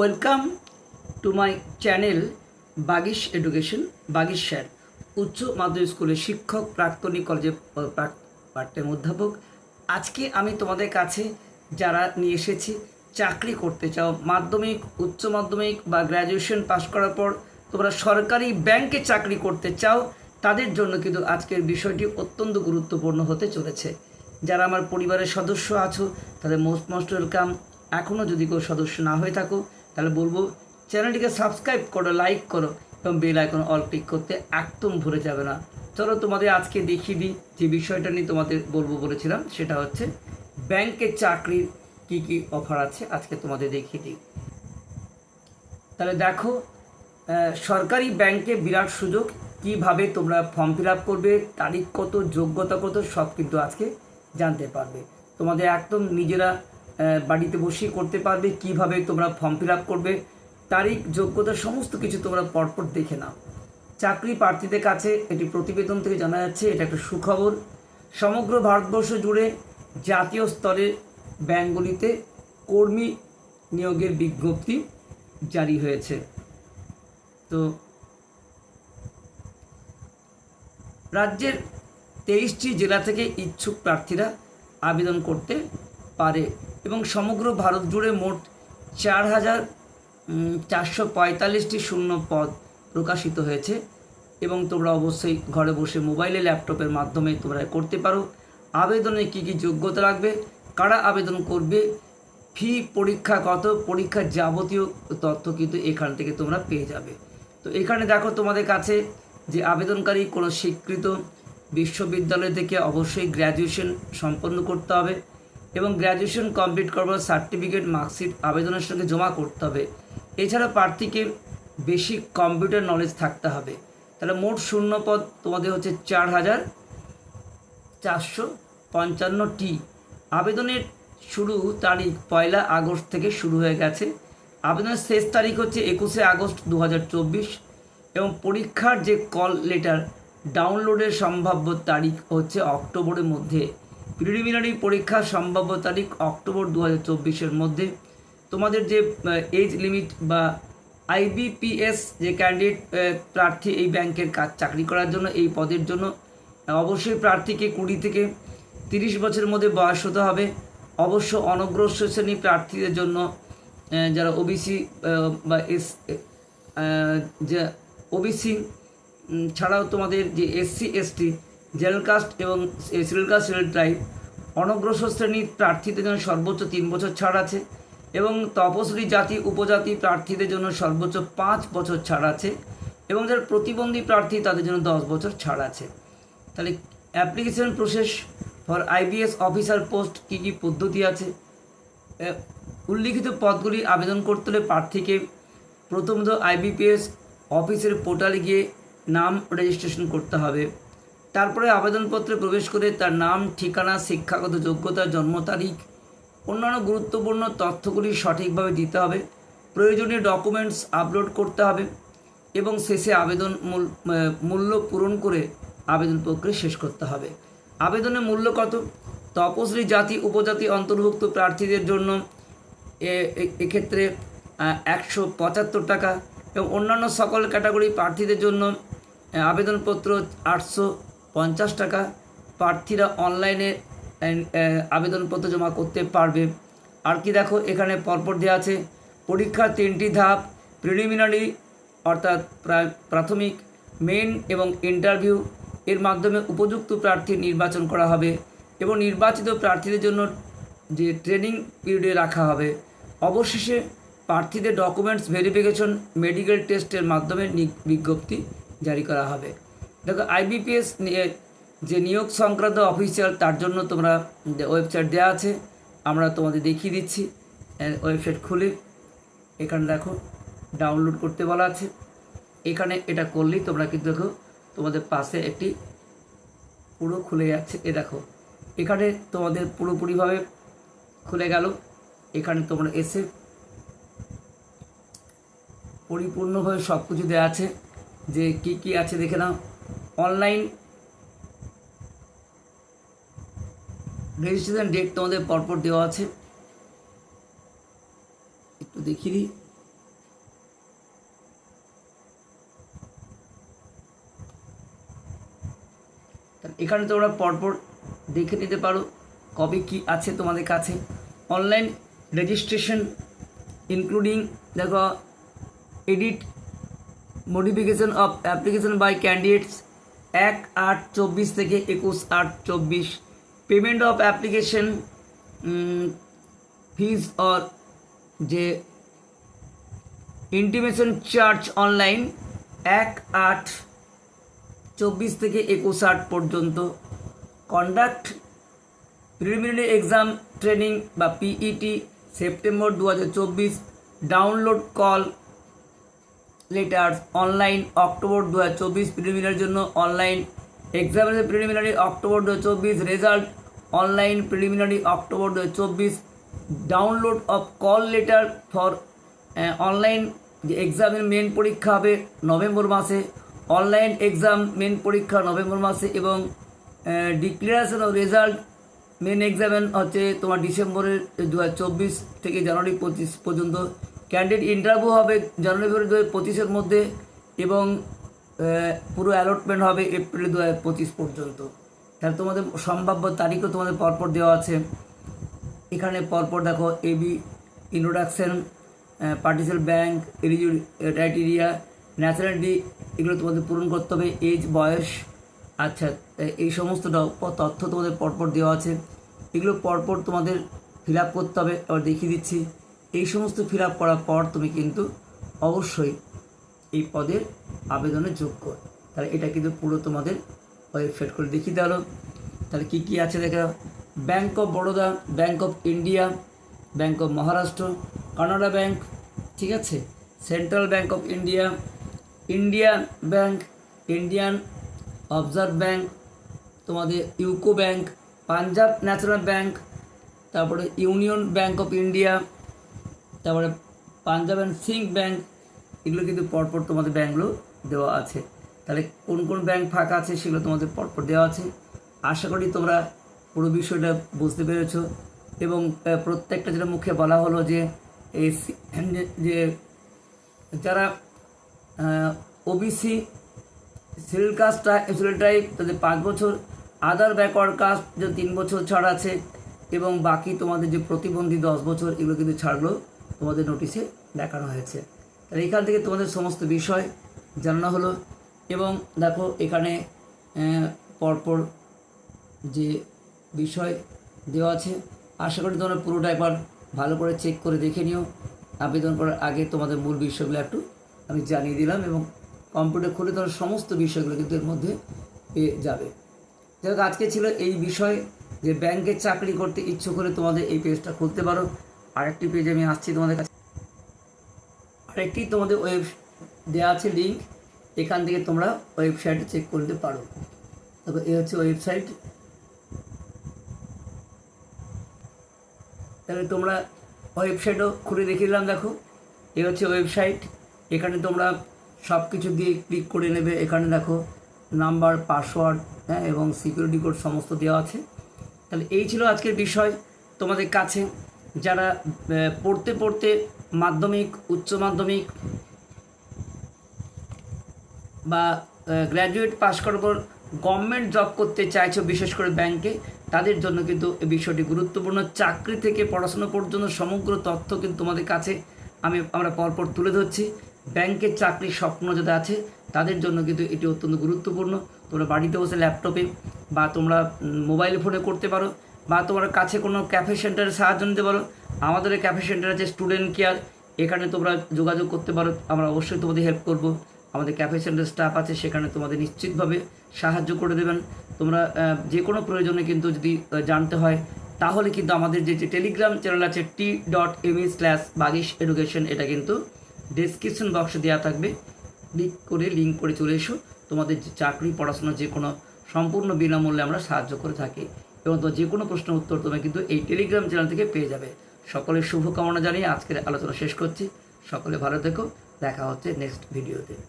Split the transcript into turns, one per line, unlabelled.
welcome to my channel Bagish education Bagish sir উচ্চ মাধ্যমিক স্কুলের শিক্ষক প্রাক্তনী কলেজে পাঠ্যের অধ্যাপক আজকে আমি তোমাদের কাছে যারা নিয়ে এসেছি চাকরি করতে চাও মাধ্যমিক উচ্চ মাধ্যমিক বা গ্র্যাজুয়েশন পাশ করার পর তোমরা সরকারি ব্যাংকে চাকরি করতে চাও তাদের জন্য কিন্তু আজকের বিষয়টি অত্যন্ত গুরুত্বপূর্ণ হতে চলেছে যারা আমার পরিবারের সদস্য আছো তাদের মোস্ট মোস্ট ওয়েলকাম এখনও যদি কেউ সদস্য না হয়ে থাকো তাহলে বলবো চ্যানেলটিকে সাবস্ক্রাইব করো লাইক করো এবং বেল আইকন অল ক্লিক করতে একদম ভুলে যাবে না চলো তোমাদের আজকে দেখিয়ে দিই যে বিষয়টা নিয়ে তোমাদের বলবো বলেছিলাম সেটা হচ্ছে ব্যাংকের চাকরির কি কি অফার আছে আজকে তোমাদের দেখিয়ে দিই তাহলে দেখো সরকারি ব্যাংকে বিরাট সুযোগ কিভাবে তোমরা ফর্ম ফিল আপ করবে তারিখ কত যোগ্যতা কত সব কিন্তু আজকে জানতে পারবে তোমাদের একদম নিজেরা বাড়িতে বসেই করতে পারবে কিভাবে তোমরা ফর্ম ফিল আপ করবে তারিখ যোগ্যতা সমস্ত কিছু তোমরা পরপর দেখে নাও চাকরি প্রার্থীদের কাছে এটি প্রতিবেদন থেকে জানা যাচ্ছে এটা একটা সুখবর সমগ্র ভারতবর্ষ জুড়ে জাতীয় স্তরের ব্যাঙ্কগুলিতে কর্মী নিয়োগের বিজ্ঞপ্তি জারি হয়েছে তো রাজ্যের তেইশটি জেলা থেকে ইচ্ছুক প্রার্থীরা আবেদন করতে পারে এবং সমগ্র ভারত জুড়ে মোট চার হাজার চারশো পঁয়তাল্লিশটি শূন্য পদ প্রকাশিত হয়েছে এবং তোমরা অবশ্যই ঘরে বসে মোবাইলে ল্যাপটপের মাধ্যমে তোমরা করতে পারো আবেদনে কী কী যোগ্যতা লাগবে কারা আবেদন করবে ফি পরীক্ষা কত পরীক্ষার যাবতীয় তথ্য কিন্তু এখান থেকে তোমরা পেয়ে যাবে তো এখানে দেখো তোমাদের কাছে যে আবেদনকারী কোনো স্বীকৃত বিশ্ববিদ্যালয় থেকে অবশ্যই গ্র্যাজুয়েশন সম্পন্ন করতে হবে এবং গ্র্যাজুয়েশন কমপ্লিট করবার সার্টিফিকেট মার্কশিট আবেদনের সঙ্গে জমা করতে হবে এছাড়া প্রার্থীকে বেশি কম্পিউটার নলেজ থাকতে হবে তাহলে মোট শূন্য পদ তোমাদের হচ্ছে চার হাজার চারশো পঞ্চান্নটি আবেদনের শুরু তারিখ পয়লা আগস্ট থেকে শুরু হয়ে গেছে আবেদনের শেষ তারিখ হচ্ছে একুশে আগস্ট দু এবং পরীক্ষার যে কল লেটার ডাউনলোডের সম্ভাব্য তারিখ হচ্ছে অক্টোবরের মধ্যে প্রিলিমিনারি পরীক্ষার সম্ভাব্য তারিখ অক্টোবর দু হাজার মধ্যে তোমাদের যে এজ লিমিট বা আইবিপিএস যে ক্যান্ডিডেট প্রার্থী এই ব্যাংকের কাজ চাকরি করার জন্য এই পদের জন্য অবশ্যই প্রার্থীকে কুড়ি থেকে তিরিশ বছরের মধ্যে বয়স হতে হবে অবশ্য অনগ্রসর শ্রেণী প্রার্থীদের জন্য যারা ওবিসি বা এস যে ওবিসি ছাড়াও তোমাদের যে এসসি এসটি জেলকাস্ট এবং সিলকাস্ট রেল ড্রাইভ অনগ্রসর শ্রেণীর প্রার্থীদের জন্য সর্বোচ্চ তিন বছর ছাড় আছে এবং তপশিলি জাতি উপজাতি প্রার্থীদের জন্য সর্বোচ্চ পাঁচ বছর ছাড় আছে এবং যারা প্রতিবন্ধী প্রার্থী তাদের জন্য দশ বছর ছাড় আছে তাহলে application process for IBS officer post কী কী পদ্ধতি আছে উল্লিখিত পদগুলি আবেদন করতে হলে প্রার্থীকে প্রথমত আইবিপিএস অফিসের পোর্টালে গিয়ে নাম রেজিস্ট্রেশন করতে হবে তারপরে আবেদনপত্রে প্রবেশ করে তার নাম ঠিকানা শিক্ষাগত যোগ্যতা জন্ম তারিখ অন্যান্য গুরুত্বপূর্ণ তথ্যগুলি সঠিকভাবে দিতে হবে প্রয়োজনীয় ডকুমেন্টস আপলোড করতে হবে এবং শেষে আবেদন মূল্য পূরণ করে আবেদন প্রক্রিয়া শেষ করতে হবে আবেদনের মূল্য কত তপশ্রী জাতি উপজাতি অন্তর্ভুক্ত প্রার্থীদের জন্য এক্ষেত্রে একশো পঁচাত্তর টাকা এবং অন্যান্য সকল ক্যাটাগরি প্রার্থীদের জন্য আবেদনপত্র আটশো পঞ্চাশ টাকা প্রার্থীরা অনলাইনে আবেদনপত্র জমা করতে পারবে আর কি দেখো এখানে পরপর দেওয়া আছে পরীক্ষার তিনটি ধাপ প্রিলিমিনারি অর্থাৎ প্রাথমিক মেন এবং ইন্টারভিউ এর মাধ্যমে উপযুক্ত প্রার্থী নির্বাচন করা হবে এবং নির্বাচিত প্রার্থীদের জন্য যে ট্রেনিং পিরিয়ডে রাখা হবে অবশেষে প্রার্থীদের ডকুমেন্টস ভেরিফিকেশন মেডিকেল টেস্টের মাধ্যমে বিজ্ঞপ্তি জারি করা হবে দেখো আইবিপিএস যে নিয়োগ সংক্রান্ত অফিসিয়াল তার জন্য তোমরা ওয়েবসাইট দেওয়া আছে আমরা তোমাদের দেখিয়ে দিচ্ছি ওয়েবসাইট খুলে এখানে দেখো ডাউনলোড করতে বলা আছে এখানে এটা করলেই তোমরা কিন্তু দেখো তোমাদের পাশে একটি পুরো খুলে যাচ্ছে এ দেখো এখানে তোমাদের পুরোপুরিভাবে খুলে গেল এখানে তোমরা এসে পরিপূর্ণভাবে সব কিছু দেওয়া আছে যে কি কি আছে দেখে নাও অনলাইন রেজিস্ট্রেশন ডেট তোমাদের পরপর দেওয়া আছে একটু দেখি দিই এখানে তোমরা পরপর দেখে নিতে পারো কবে কি আছে তোমাদের কাছে অনলাইন রেজিস্ট্রেশন ইনক্লুডিং দেখো edit modification of application by candidates এক আট চব্বিশ থেকে একুশ আট চব্বিশ payment of application fees or যে ইন্টিমেশন চার্জ অনলাইন এক আট চব্বিশ থেকে একুশ আট পর্যন্ত কন্ডাক্ট প্রিলিমিনারি এক্সাম ট্রেনিং বা পিইটি সেপ্টেম্বর দু download call letters online October দু হাজার চব্বিশ প্রিলিমিনারির জন্য অনলাইন এক্সামিনেশন প্রিলিমিনারি অক্টোবর দু হাজার চব্বিশ রেজাল্ট অনলাইন প্রিলিমিনারি অক্টোবর দু হাজার চব্বিশ download of call letter for online যে এক্সামের মেন পরীক্ষা হবে নভেম্বর মাসে অনলাইন এক্সাম মেন পরীক্ষা নভেম্বর মাসে এবং ডিক্লারেশন অফ রেজাল্ট মেন এক্সামেন হচ্ছে তোমার ডিসেম্বরের দু হাজার চব্বিশ থেকে জানুয়ারি পঁচিশ পর্যন্ত ক্যান্ডিডেট ইন্টারভিউ হবে জানুয়ারি ফেব্রুয়ারি দু পঁচিশের মধ্যে এবং পুরো অ্যালটমেন্ট হবে এপ্রিল দু হাজার পঁচিশ পর্যন্ত তাহলে তোমাদের সম্ভাব্য তারিখও তোমাদের পরপর দেওয়া আছে এখানে পরপর দেখো এবি ইন্ট্রোডাকশান পার্টিসেল ব্যাংক এলিজি ক্রাইটেরিয়া ন্যাশনালিটি এগুলো তোমাদের পূরণ করতে হবে এজ বয়স আচ্ছা এই সমস্ত তথ্য তোমাদের পরপর দেওয়া আছে এগুলো পরপর তোমাদের ফিল আপ করতে হবে আবার দেখিয়ে দিচ্ছি এই সমস্ত ফিল আপ করার পর তুমি কিন্তু অবশ্যই এই পদের আবেদনে যোগ্য তাহলে এটা কিন্তু পুরো তোমাদের ওয়েবসাইট করে দেখিয়ে দেওয়ালো তাহলে কী কী আছে দেখা bank of Baroda bank of India bank of Maharashtra Canara bank ঠিক আছে Central Bank of India India bank Indian observe bank তোমাদের UCO bank Punjab national bank তারপরে ইউনিয়ন ব্যাঙ্ক অফ ইন্ডিয়া তারপরে পাঞ্জাব অ্যান্ড সিঙ্ক ব্যাঙ্ক এগুলো কিন্তু পরপর তোমাদের ব্যাঙ্কগুলো দেওয়া আছে তাহলে কোন কোন ব্যাঙ্ক ফাঁকা আছে সেগুলো তোমাদের পরপর দেওয়া আছে আশা করি তোমরা পুরো বিষয়টা বুঝতে পেরেছ এবং প্রত্যেকটা যেটা মুখে বলা হলো যে এই যে যারা ওবিসি সিল কাস্টটা সিল টাইপ তাদের পাঁচ বছর আদার ব্যাকওয়ার্ড কাস্ট যে তিন বছর ছাড় আছে এবং বাকি তোমাদের যে প্রতিবন্ধী দশ বছর এগুলো কিন্তু ছাড়লো তোমাদের নোটিশে দেখানো হয়েছে তাহলে এখান থেকে তোমাদের সমস্ত বিষয় জানানো হলো এবং দেখো এখানে পরপর যে বিষয় দেওয়া আছে আশা করি তোমরা পুরোটা একবার ভালো করে চেক করে দেখে নিও আবেদন করার আগে তোমাদের মূল বিষয়গুলো একটু আমি জানিয়ে দিলাম এবং কম্পিউটার খুলে তোমার সমস্ত বিষয়গুলো কিন্তু এর মধ্যে পেয়ে যাবে যাই আজকে ছিল এই বিষয় যে ব্যাংকে চাকরি করতে ইচ্ছুক হলে তোমাদের এই পেজটা খুলতে পারো আরেকটি পেজে আমি আসছি তোমাদের কাছে আরেকটি তোমাদের ওয়েব দেওয়া আছে লিঙ্ক এখান থেকে তোমরা ওয়েবসাইট চেক করতে পারো তবে এ হচ্ছে ওয়েবসাইট তাহলে তোমরা ওয়েবসাইটও খুলে দেখে দিলাম দেখো এ হচ্ছে ওয়েবসাইট এখানে তোমরা সব কিছু দিয়ে ক্লিক করে নেবে এখানে দেখো নাম্বার পাসওয়ার্ড হ্যাঁ এবং সিকিউরিটি কোড সমস্ত দেওয়া আছে তাহলে এই ছিল আজকের বিষয় তোমাদের কাছে যারা পড়তে পড়তে মাধ্যমিক উচ্চ মাধ্যমিক বা গ্র্যাজুয়েট পাশ করার পর গভর্নমেন্ট জব করতে চাইছো বিশেষ করে ব্যাংকে তাদের জন্য কিন্তু এই বিষয়টি গুরুত্বপূর্ণ চাকরি থেকে পড়াশোনা পর্যন্ত সমগ্র তথ্য কিন্তু তোমাদের কাছে আমি আমরা পরপর তুলে ধরছি ব্যাংকের চাকরির স্বপ্ন যাদের আছে তাদের জন্য কিন্তু এটি অত্যন্ত গুরুত্বপূর্ণ তোমরা বাড়িতে বসে ল্যাপটপে বা তোমরা মোবাইল ফোনে করতে পারো বা তোমার কাছে কোনো ক্যাফে সেন্টারের সাহায্য নিতে পারো আমাদের ক্যাফে সেন্টার আছে স্টুডেন্ট কেয়ার এখানে তোমরা যোগাযোগ করতে পারো আমরা অবশ্যই তোমাদের হেল্প করব আমাদের ক্যাফে সেন্টার স্টাফ আছে সেখানে তোমাদের নিশ্চিতভাবে সাহায্য করে দেবেন তোমরা যে কোনো প্রয়োজনে কিন্তু যদি জানতে হয় তাহলে কিন্তু আমাদের যে যে টেলিগ্রাম চ্যানেল আছে T dot me slash Bagish education এটা কিন্তু ডিসক্রিপশন বক্সে দেওয়া থাকবে ক্লিক করে লিঙ্ক করে চলে এসো তোমাদের চাকরি পড়াশোনা যে কোনো সম্পূর্ণ বিনামূল্যে আমরা সাহায্য করে থাকি এবং তো যে কোনো প্রশ্নের উত্তর তুমি কিন্তু এই টেলিগ্রাম চ্যানেল থেকে পেয়ে যাবে সকলের শুভকামনা জানিয়ে আজকের আলোচনা শেষ করছি সকলে ভালো থেকো দেখা হচ্ছে নেক্সট ভিডিওতে